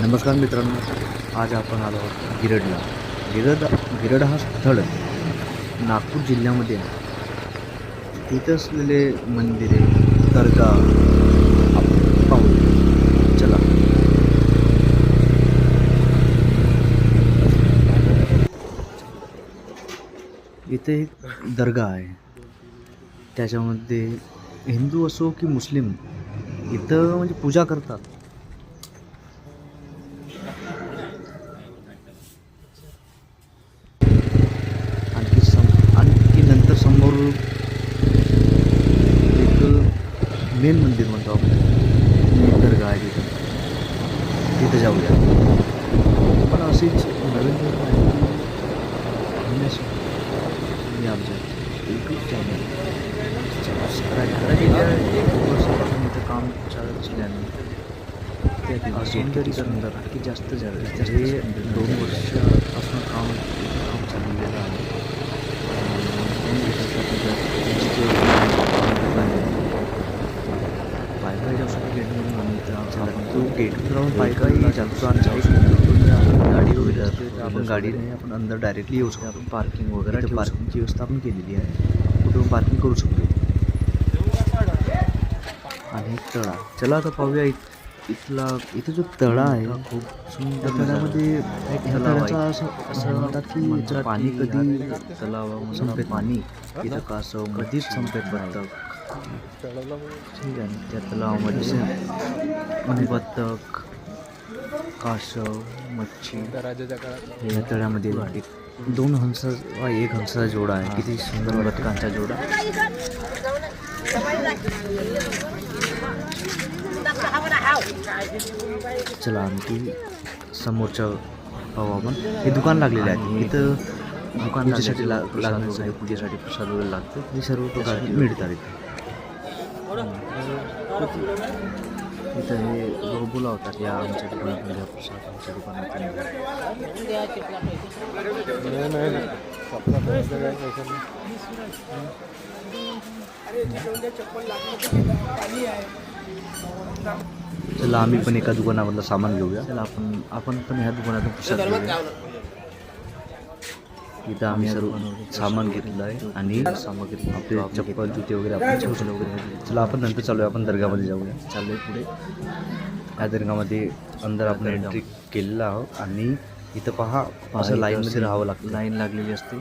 नमस्कार मित्रांनो आज आपण आलो आहोत गिरडला. गिरड गिरड हा स्थळ नागपूर जिल्ह्यामध्ये आहे. तिथं असलेले मंदिरे दर्गा आपण पाहू चला. इथे एक दर्गा आहे. त्याच्यामध्ये हिंदू असो की मुस्लिम इथं म्हणजे पूजा करतात आणखी सम आणखी नंतर समोर एक मेन मंदिर म्हणतो आपण एक दर्गा आहे तिथं तिथं जाऊया. पण अशीच नवीन माहिती आमच्या यूट्यूब चॅनल सबस्क्राईब करा. गेल्या एक वर्षापासून इथं काम चालू असल्याने सुंदर की जास्त जास्त हे दोन वर्षापासून काम काम चाललेलं आहे दोन पाय पाय जाऊ शकतो गेटमधून आम्ही आपण तो जातो आणि जाऊ शकतो गाडी वगैरे तर आपण गाडी नाही आपण अंदर डायरेक्टली येऊ शकतो आपण पार्किंग वगैरे पार्किंगची व्यवस्था आपण केलेली आहे कुठून पार्किंग करू शकतो आणि तळा चला आता पाहूया इथला इथं जो तळा आहे खूप सुंदर तळ्यामध्ये तळ्याचा असं असं म्हणतात की पाणी कधी तलाव संपेत पाणी इथं कासव कधीच संपेत आहे त्या तलावामध्ये आणि बत्तक कासव मच्छी. या तळ्यामध्ये एक दोन हंस एक हंसाचा जोडा आहे. किती सुंदर बदकांचा जोडा. चला आणखी समोरच्या पाहू आपण हे दुकान लागलेलं आहे. इथं दुकान पूजेसाठी ला लागण्याचं आहे. पूजेसाठी प्रसाद वगैरे लागतं. हे सर्व प्रकार मिळतात इथं. इथं हे लोक बोलावतात या आमच्या दुकानात घ्या प्रसाद आमच्या दुकानात चला आम्ही पण एका दुकानामधलं सामान घेऊया. चला आपण आपण पण ह्या दुकानातून प्रसाद घेऊया. इथं आम्ही सर्व सामान घेतलं आहे आणि सामग्री आपले चप्पल जुते वगैरे आपण चप्पल वगैरे चला आपण नंतर चालूया. आपण दर्गामध्ये जाऊया. चाललोय पुढे. या दर्गामध्ये अंदर आपण एंट्री केलेलं आहोत आणि इथं पहा असं लाईनमध्ये राहावं लागतं. लाईन लागलेली असते.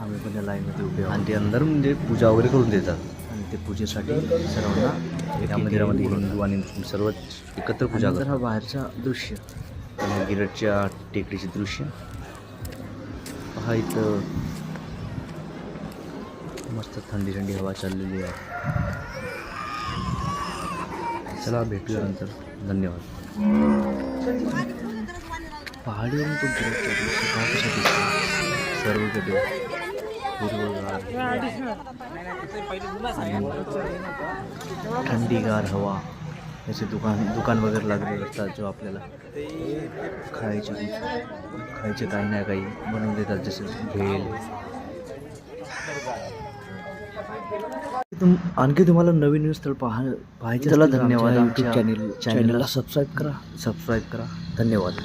आम्ही पण या लाईनमध्ये उभे आहोत. आणि ते अंदर म्हणजे पूजा वगैरे करून देतात. आणि ते पूजेसाठी सर्वांना या मंदिरामध्ये हिंदू आणि मुस्लिम सर्व एकत्र पूजा करतात हा बाहेरचा दृश्य. गिरटच्या टेकडीचे दृश्य. हा इथं मस्त थंडी थंडी हवा चाललेली आहे. चला भेटूया नंतर. धन्यवाद. पहाडीवरून तो गिरटच्या दृश्य सर्वकडे हिरवगार. थंडीगार हवा. याचे दुकान दुकान वगैरे लागलेले असतात जो आपल्याला खायचे खायचे काही ना काही बनवून देतात जसे भेल. तुम आणखी तुम्हाला नवीन नवीन स्थळ पाहा पाहायचे चला धन्यवाद यूट्यूब चॅनल चॅनलला सबस्क्राईब करा. सबस्क्राईब करा. धन्यवाद.